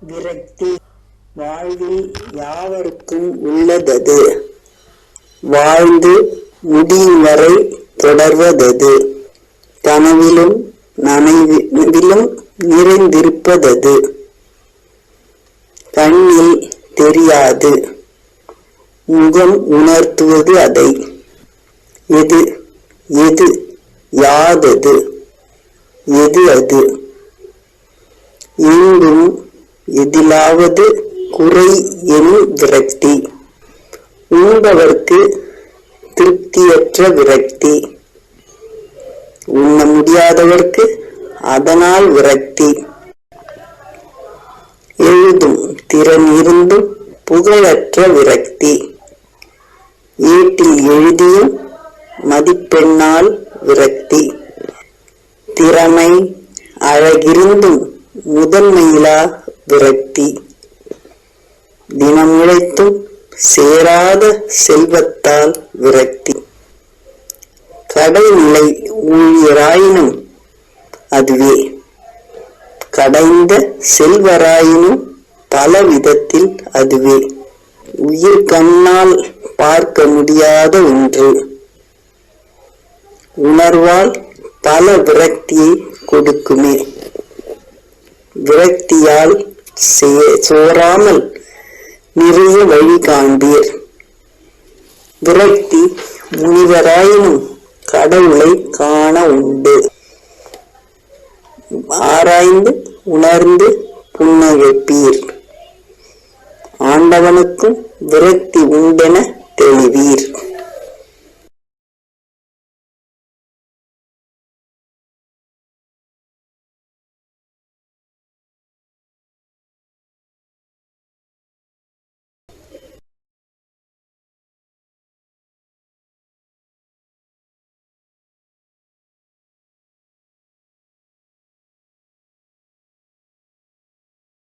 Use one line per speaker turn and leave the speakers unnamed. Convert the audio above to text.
விரக்தி வாழ்வில் யாவருக்கும் உள்ளதது. வாழ்ந்து முடியும் வரை தொடர்வதது. கனவிலும் நனவிலும் நிறைந்திருப்பதது. கண்ணில் தெரியாது. முகம் உணர்த்துவது அதை. எது எது யாதது? எது அது? எங்கும் எதிலாவது குறை எனும் விரக்தி. உண்பவர்க்கு திருப்தியற்ற விரக்தி. உண்ண முடியாதவர்க்கு அதனால் விரக்தி. எழுதும் திறன் இருந்தும் புகழற்ற விரக்தி. ஏட்டில் எழுதியும் மதிப்பெண்ணால் விரக்தி. திறமை அழகிருந்தும் முதன்மையிலா விரக்தி தினம் உழைத்தும் சேராத செல்வத்தால் விரக்தி கடைநிலை ஊழியராயினும் அதுவே. கடைந்த செல்வராயினும் பல விதத்தில் அதுவே. உயிர் கண்ணால் பார்க்க முடியாத ஒன்று. உணர்வால் பல விரக்தியை கொடுக்குமே. விரக்தியால் சோராமல் நிறைய வழி காண்பீர். விரக்தி முனிவராயினும் கடவுளை காண உண்டு. ஆராய்ந்து உணர்ந்து புன்னகைப்பீர். ஆண்டவனுக்கும் விரக்தி உண்டென தெளிவீர்.